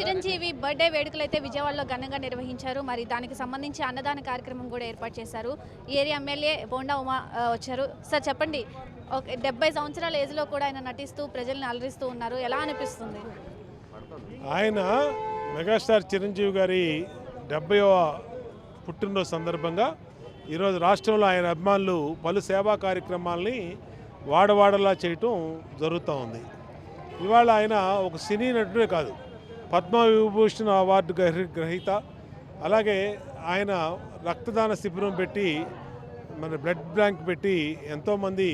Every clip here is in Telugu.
చిరంజీవి బర్త్డే వేడుకలు అయితే విజయవాడలో ఘనంగా నిర్వహించారు. మరి దానికి సంబంధించి అన్నదాన కార్యక్రమం కూడా ఏర్పాటు చేశారు. ఏరియా ఎమ్మెల్యే బోండా ఉమా వచ్చారు. సార్ చెప్పండి. ఓకే డెబ్బై సంవత్సరాల ఏజ్లో కూడా ఆయన నటిస్తూ ప్రజల్ని అలరిస్తూ ఉన్నారు. ఎలా అనిపిస్తుంది? ఆయన మెగాస్టార్ చిరంజీవి గారి డెబ్బైవ పుట్టినరోజు సందర్భంగా ఈరోజు రాష్ట్రంలో ఆయన అభిమానులు పలు సేవా కార్యక్రమాల్ని వాడవాడలా చేయటం జరుగుతూ ఉంది. ఇవాళ ఆయన ఒక సినీ నటుడే కాదు. పద్మవిభూషణ్ అవార్డు గ్రహీత. అలాగే ఆయన రక్తదాన శిబిరం పెట్టి మన బ్లడ్ బ్యాంక్ పెట్టి ఎంతోమంది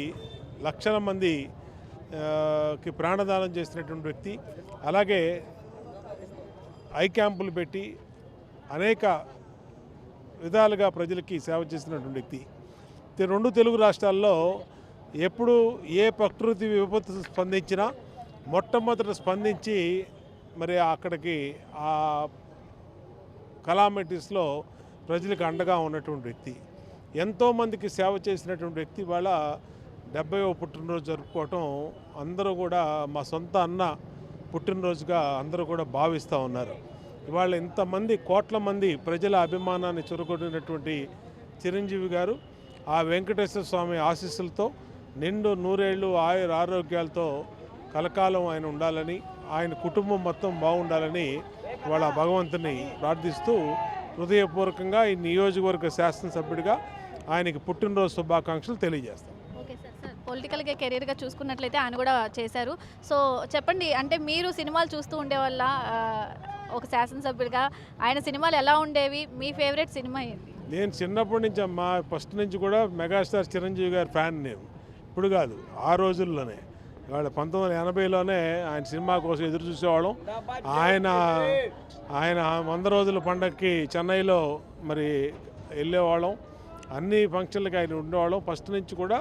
లక్షల మందికి ప్రాణదానం చేసినటువంటి వ్యక్తి. అలాగే ఐ క్యాంపులు పెట్టి అనేక విధాలుగా ప్రజలకి సేవ చేసినటువంటి వ్యక్తి. రెండు తెలుగు రాష్ట్రాల్లో ఎప్పుడు ఏ ప్రకృతి విపత్తు స్పందించినా మొట్టమొదట స్పందించి మరి అక్కడికి ఆ కలామిటీస్లో ప్రజలకు అండగా ఉన్నటువంటి వ్యక్తి. ఎంతోమందికి సేవ చేసినటువంటి వ్యక్తి వాళ్ళ డెబ్బైవ పుట్టినరోజు జరుపుకోవటం అందరూ కూడా మా సొంత అన్న పుట్టినరోజుగా అందరూ కూడా భావిస్తూ ఉన్నారు. ఇవాళ ఇంతమంది కోట్ల మంది ప్రజల అభిమానాన్ని చురగొట్టినటువంటి చిరంజీవి గారు ఆ వెంకటేశ్వర స్వామి ఆశీస్సులతో నిండు నూరేళ్ళు ఆయుర ఆరోగ్యాలతో కలకాలం ఆయన ఉండాలని ఆయన కుటుంబం మొత్తం బాగుండాలని వాళ్ళ భగవంతుని ప్రార్థిస్తూ హృదయపూర్వకంగా ఈ నియోజకవర్గ శాసనసభ్యుడిగా ఆయనకి పుట్టినరోజు శుభాకాంక్షలు తెలియజేస్తాం. Okay sir sir. పొలిటికల్గా కెరీర్గా చూసుకున్నట్లయితే ఆయన కూడా చేశారు. సో చెప్పండి అంటే మీరు సినిమాలు చూస్తూ ఉండే వల్ల ఒక శాసనసభ్యుడిగా ఆయన సినిమాలు ఎలా ఉండేవి? మీ ఫేవరెట్ సినిమా ఏంటి? నేను చిన్నప్పటి నుంచి అమ్మా ఫస్ట్ నుంచి కూడా మెగాస్టార్ చిరంజీవి గారి ఫ్యాన్ నేను. ఇప్పుడు కాదు ఆ రోజుల్లోనే. ఇవాళ పంతొమ్మిది వందల ఎనభైలోనే ఆయన సినిమా కోసం ఎదురు చూసేవాళ్ళం. ఆయన ఆయన వంద రోజుల పండగకి చెన్నైలో మరి వెళ్ళేవాళ్ళం. అన్ని ఫంక్షన్లకి ఆయన ఉండేవాళ్ళం. ఫస్ట్ నుంచి కూడా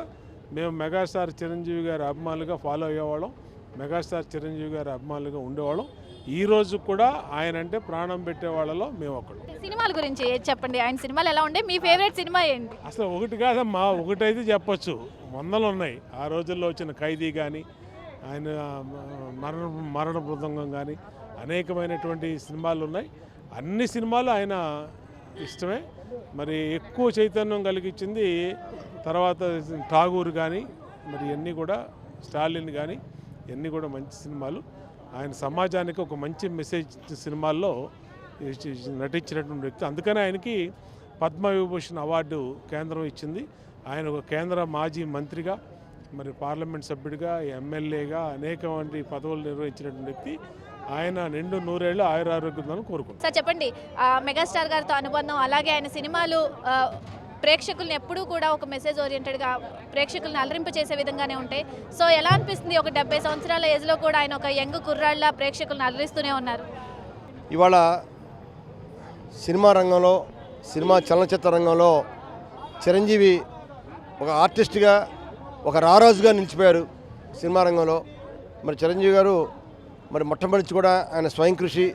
మేము మెగాస్టార్ చిరంజీవి గారి అభిమానులుగా ఫాలో అయ్యేవాళ్ళం. మెగాస్టార్ చిరంజీవి గారి అభిమానులుగా ఉండేవాళ్ళం. ఈ రోజు కూడా ఆయన అంటే ప్రాణం పెట్టే వాళ్ళలో మేము ఒకళ్ళు. సినిమాల గురించి ఏది చెప్పండి? ఆయన సినిమాలు ఎలా ఉండే? మీ ఫేవరెట్ సినిమా ఏంటి? అసలు ఒకటి కాదమ్మా ఒకటైతే చెప్పొచ్చు. వందలు ఉన్నాయి. ఆ రోజుల్లో వచ్చిన ఖైదీ కానీ ఆయన మరణ మరణ బృందంగం కానీ అనేకమైనటువంటి సినిమాలు ఉన్నాయి. అన్ని సినిమాలు ఆయన ఇష్టమే. మరి ఎక్కువ చైతన్యం కలిగించింది తర్వాత ఠాగూర్ కానీ మరి ఇవన్నీ కూడా స్టాలిన్ కానీ ఇవన్నీ కూడా మంచి సినిమాలు. ఆయన సమాజానికి ఒక మంచి మెసేజ్ సినిమాల్లో నటించినటువంటి వ్యక్తి. అందుకనే ఆయనకి పద్మవిభూషణ్ అవార్డు కేంద్రం ఇచ్చింది. ఆయన ఒక కేంద్ర మాజీ మంత్రిగా మరి పార్లమెంట్ సభ్యుడిగా ఎమ్మెల్యేగా అనేకమంది పదవులు నిర్వహించినటువంటి వ్యక్తి. ఆయన నిండు నూరేళ్ళు ఆయురారోగ్యం కోరుకుంటున్నాను. సార్ చెప్పండి. మెగాస్టార్ గారితో అనుబంధం అలాగే ఆయన సినిమాలు ప్రేక్షకుల్ని ఎప్పుడూ కూడా ఒక మెసేజ్ ఓరియంటెడ్గా ప్రేక్షకుల్ని అలరింపు చేసే విధంగానే ఉంటాయి సో ఎలా అనిపిస్తుంది ఒక డెబ్బై సంవత్సరాల ఏజ్లో కూడా ఆయన ఒక యంగ్ కుర్రాళ్ళ ప్రేక్షకుల్ని అలరిస్తూనే ఉన్నారు? ఇవాళ సినిమా రంగంలో సినిమా చలనచిత్ర రంగంలో చిరంజీవి ఒక ఆర్టిస్ట్గా ఒక రారాజుగా నిలిచిపోయారు సినిమా రంగంలో. మరి చిరంజీవి గారు మరి మొట్టమొదటి కూడా ఆయన స్వయం కృషి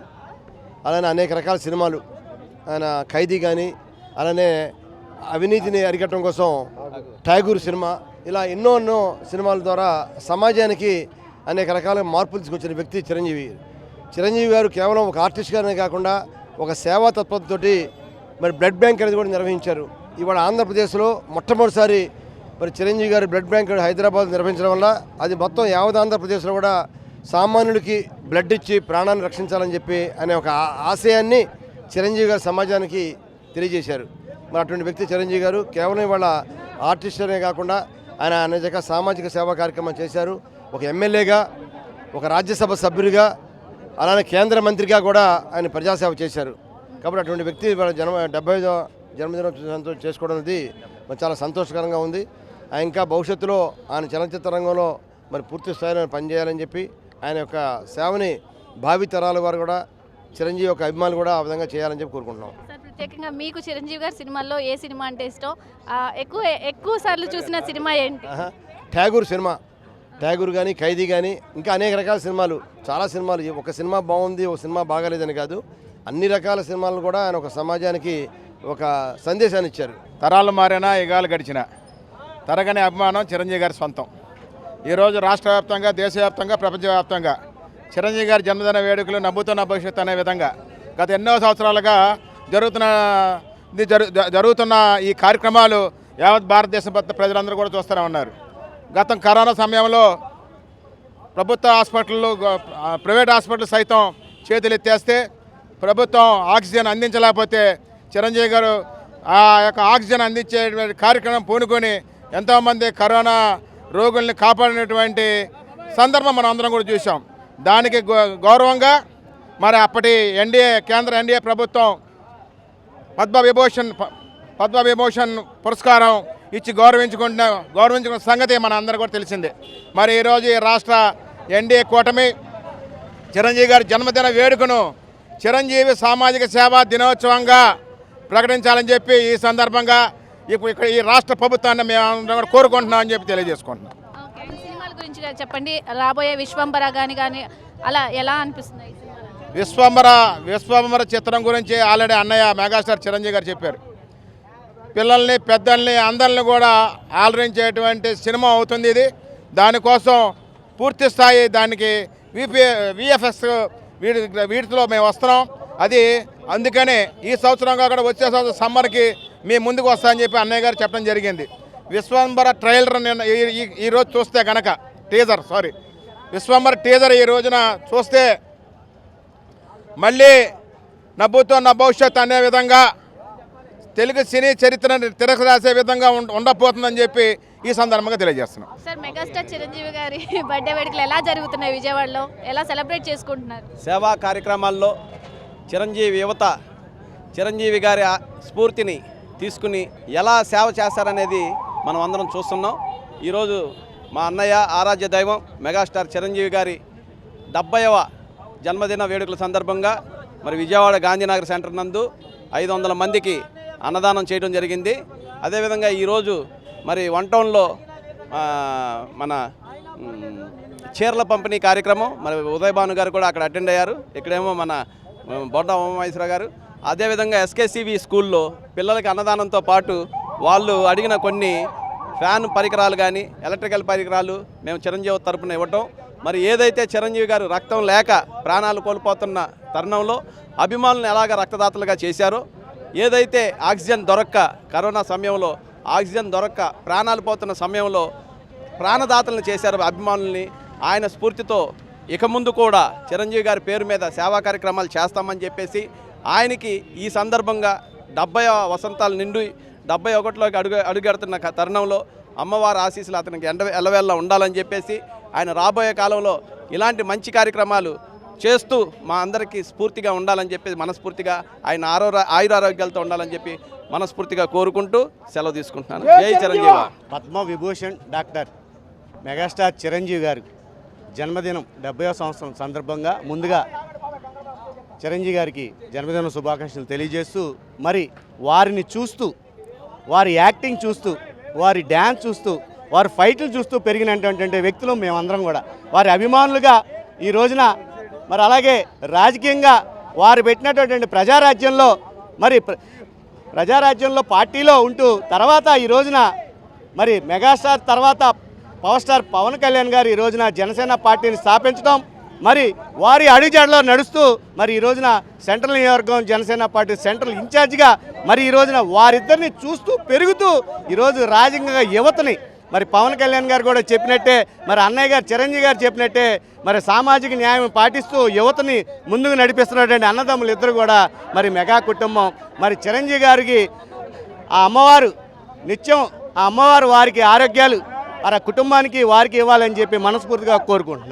అలానే అనేక రకాల సినిమాలు ఆయన ఖైదీ కానీ అలానే అవినీతిని అరికట్టడం కోసం ఠాగూర్ సినిమా ఇలా ఎన్నో ఎన్నో సినిమాల ద్వారా సమాజానికి అనేక రకాల మార్పులు తీసుకొచ్చిన వ్యక్తి చిరంజీవి. చిరంజీవి గారు కేవలం ఒక ఆర్టిస్ట్ గారనే కాకుండా ఒక సేవా తత్పరతోటి మరి బ్లడ్ బ్యాంక్ అనేది కూడా నిర్వహించారు. ఇవాళ ఆంధ్రప్రదేశ్లో మొట్టమొదటిసారి మరి చిరంజీవి గారు బ్లడ్ బ్యాంక్ హైదరాబాద్ నిర్వహించడం వల్ల అది మొత్తం యావత్ ఆంధ్రప్రదేశ్లో కూడా సామాన్యుడికి బ్లడ్ ఇచ్చి ప్రాణాన్ని రక్షించాలని చెప్పి అనే ఒక ఆశయాన్ని చిరంజీవి గారు సమాజానికి తెలియజేశారు. మరి అటువంటి వ్యక్తి చిరంజీవి గారు కేవలం ఇవాళ ఆర్టిస్ట్ అనే కాకుండా ఆయన అనేక సామాజిక సేవా కార్యక్రమం చేశారు. ఒక ఎమ్మెల్యేగా ఒక రాజ్యసభ సభ్యుడిగా అలానే కేంద్ర మంత్రిగా కూడా ఆయన ప్రజాసేవ చేశారు. కాబట్టి అటువంటి వ్యక్తి వాళ్ళ జన్మ డెబ్బై జన్మదినం చేసుకోవడం అనేది చాలా సంతోషకరంగా ఉంది. ఆయన ఇంకా భవిష్యత్తులో ఆయన చలనచిత్ర రంగంలో మరి పూర్తి స్థాయిలో పనిచేయాలని చెప్పి ఆయన యొక్క సేవని భావితరాల వారు కూడా చిరంజీవి యొక్క అభిమానులు కూడా ఆ విధంగా చేయాలని చెప్పి కోరుకుంటున్నాం. ప్రత్యేకంగా మీకు చిరంజీవి గారి సినిమాల్లో ఏ సినిమా అంటే ఇష్టం? ఎక్కువ ఎక్కువ సార్లు చూసిన సినిమా ఏంటి. ఠాగూర్ సినిమా. ఠాగూర్ కానీ ఖైదీ కానీ ఇంకా అనేక రకాల సినిమాలు. చాలా సినిమాలు. ఒక సినిమా బాగుంది ఒక సినిమా బాగాలేదని కాదు. అన్ని రకాల సినిమాలను కూడా ఆయన ఒక సమాజానికి ఒక సందేశాన్ని ఇచ్చారు. తరాలు మారినా యుగాలు గడిచిన. తరగని అభిమానం చిరంజీవి గారి సొంతం. ఈరోజు రాష్ట్ర వ్యాప్తంగా దేశవ్యాప్తంగా ప్రపంచవ్యాప్తంగా చిరంజీవి గారి జన్మదిన వేడుకలు నవ్వుతున్న భవిష్యత్తు అనే విధంగా గత ఎన్నో సంవత్సరాలుగా జరుగుతున్న జ- జరుగుతున్న ఈ కార్యక్రమాలు యావత్ భారతదేశ ప్రజలందరూ కూడా చూస్తూనే ఉన్నారు. గతం కరోనా సమయంలో ప్రభుత్వ హాస్పిటల్లో ప్రైవేట్ హాస్పిటల్ సైతం చేతులు ఎత్తేస్తే ప్రభుత్వం ఆక్సిజన్ అందించలేకపోతే చిరంజీవి గారు ఆ యొక్క ఆక్సిజన్ అందించే కార్యక్రమం పూనుకొని ఎంతోమంది కరోనా రోగుల్ని కాపాడినటువంటి సందర్భం మనం అందరం కూడా చూసాం దానికి గౌరవంగా మరి అప్పటి ఎన్డీఏ కేంద్ర ఎన్డీఏ ప్రభుత్వం పద్మ విభూషణ్ ప- పద్మ విభూషణ్ పురస్కారం ఇచ్చి గౌరవించుకుంటున్న గౌరవించుకున్న సంగతి మన అందరూ కూడా తెలిసిందే. మరి ఈరోజు ఈ రాష్ట్ర ఎన్డీఏ కూటమి చిరంజీవి గారి జన్మదిన వేడుకను చిరంజీవి సామాజిక సేవా దినోత్సవంగా ప్రకటించాలని చెప్పి ఈ సందర్భంగా ఇప్పుడు ఇక్కడ ఈ రాష్ట్ర ప్రభుత్వాన్ని మేము కూడా కోరుకుంటున్నాం అని చెప్పి తెలియజేసుకుంటున్నాం. సినిమాల గురించి చెప్పండి. రాబోయే విశ్వంబర కానీ కానీ అలా ఎలా అనిపిస్తుంది? విశ్వంబర విశ్వంబర చిత్రం గురించి ఆల్రెడీ అన్నయ్య మెగాస్టార్ చిరంజీవి గారు చెప్పారు. పిల్లల్ని పెద్దల్ని అందరిని కూడా ఆలరించేటువంటి సినిమా అవుతుంది ఇది. దానికోసం పూర్తి స్థాయి దానికి విపి విఎఫ్ఎస్ వీటి వీటిలో మేము వస్తున్నాం. అది అందుకనే ఈ సంవత్సరం కాకుండా వచ్చే సంవత్సరం సమ్మర్కి మీ ముందుకు వస్తామని చెప్పి అన్నయ్య గారు చెప్పడం జరిగింది. విశ్వంబర ట్రైలర్ నిన్న ఈ- ఈ- రోజు చూస్తే కనుక టీజర్ సారీ. విశ్వంబర టీజర్ ఈ రోజున చూస్తే మళ్ళీ నవ్వుతో నా భవిష్యత్ అనే విధంగా తెలుగు సినీ చరిత్రను తిరగరాసే విధంగా ఉండ- ఉండబోతుందని చెప్పి ఈ సందర్భంగా తెలియజేస్తున్నాం. సార్ మెగాస్టార్ చిరంజీవి గారి బర్త్డే వేడుకలు ఎలా జరుగుతున్నాయి విజయవాడలో? ఎలా సెలబ్రేట్ చేసుకుంటున్నారు? సేవా కార్యక్రమాల్లో చిరంజీవి యువత చిరంజీవి గారి స్ఫూర్తిని తీసుకుని ఎలా సేవ చేస్తారనేది మనం అందరం చూస్తున్నాం. ఈరోజు మా అన్నయ్య ఆరాధ్య దైవం మెగాస్టార్ చిరంజీవి గారి డెబ్బైవ జన్మదిన వేడుకల సందర్భంగా మరి విజయవాడ గాంధీనగర్ సెంటర్ నందు ఐదు వందల మందికి అన్నదానం చేయడం జరిగింది. అదేవిధంగా ఈరోజు మరి వన్ టౌన్లో మన చీరల పంపిణీ కార్యక్రమం మరి ఉదయభాను గారు కూడా అక్కడ అటెండ్ అయ్యారు. ఇక్కడేమో మన బొడ్డ ఉమామహేశ్వర గారు. అదేవిధంగా ఎస్కేసివి స్కూల్లో పిల్లలకి అన్నదానంతో పాటు వాళ్ళు అడిగిన కొన్ని ఫ్యాన్ పరికరాలు కానీ ఎలక్ట్రికల్ పరికరాలు మేము చిరంజీవి తరపున ఇవ్వటం మరి ఏదైతే చిరంజీవి గారు రక్తం లేక ప్రాణాలు కోల్పోతున్న తరుణంలో అభిమానులను ఎలాగ రక్తదాతలుగా చేశారో ఏదైతే ఆక్సిజన్ దొరక్క కరోనా సమయంలో ఆక్సిజన్ దొరక్క ప్రాణాలు పోతున్న సమయంలో ప్రాణదాతలను చేశారు అభిమానుల్ని ఆయన స్ఫూర్తితో ఇక ముందు కూడా చిరంజీవి గారి పేరు మీద సేవా కార్యక్రమాలు చేస్తామని చెప్పేసి ఆయనకి ఈ సందర్భంగా డెబ్బై వసంతాలు నిండి డెబ్బై ఒకటిలోకి అడుగు అడుగెడుతున్న తరుణంలో అమ్మవారి ఆశీస్సులు అతనికి ఎండ ఎల్లవేళ్ళ ఉండాలని చెప్పేసి ఆయన రాబోయే కాలంలో ఇలాంటి మంచి కార్యక్రమాలు చేస్తూ మా అందరికీ స్ఫూర్తిగా ఉండాలని చెప్పి మనస్ఫూర్తిగా ఆయన ఆరో ఆయురారోగ్యాలతో ఉండాలని చెప్పి మనస్ఫూర్తిగా కోరుకుంటూ సెలవు తీసుకుంటున్నాను. జై చిరంజీవి పద్మ విభూషణ్ డాక్టర్ మెగాస్టార్ చిరంజీవి గారు జన్మదినం డెబ్బై సంవత్సరం సందర్భంగా ముందుగా చిరంజీవి గారికి జన్మదిన శుభాకాంక్షలు తెలియజేస్తూ మరి వారిని చూస్తూ వారి యాక్టింగ్ చూస్తూ వారి డ్యాన్స్ చూస్తూ వారి ఫైట్లు చూస్తూ పెరిగినటువంటి వ్యక్తులు మేమందరం కూడా. వారి అభిమానులుగా ఈ రోజున మరి అలాగే రాజకీయంగా వారు పెట్టినటువంటి ప్రజారాజ్యంలో మరి ప్ర- ప్రజారాజ్యంలో పార్టీలో ఉంటూ తర్వాత ఈ రోజున మరి మెగాస్టార్ తర్వాత పవర్ స్టార్ పవన్ కళ్యాణ్ గారు ఈ రోజున జనసేన పార్టీని స్థాపించడం మరి వారి అడుగుజాడలో నడుస్తూ మరి ఈ రోజున సెంట్రల్ నియోజకవర్గం జనసేన పార్టీ సెంట్రల్ ఇన్ఛార్జిగా మరి ఈ రోజున వారిద్దరిని చూస్తూ పెరుగుతూ ఈరోజు రాజకీయంగా యువతని మరి పవన్ కళ్యాణ్ గారు కూడా చెప్పినట్టే మరి అన్నయ్య గారు చిరంజీవి గారు చెప్పినట్టే మరి సామాజిక న్యాయం పాటిస్తూ యువతని ముందుకు నడిపిస్తున్నటువంటి అన్నదమ్ములు ఇద్దరు కూడా మరి మెగా కుటుంబం. మరి చిరంజీవి గారికి ఆ అమ్మవారు నిత్యం ఆ అమ్మవారు వారికి ఆరోగ్యాలు వారి కుటుంబానికి వారికి ఇవ్వాలని చెప్పి మనస్ఫూర్తిగా కోరుకుంటున్నాను.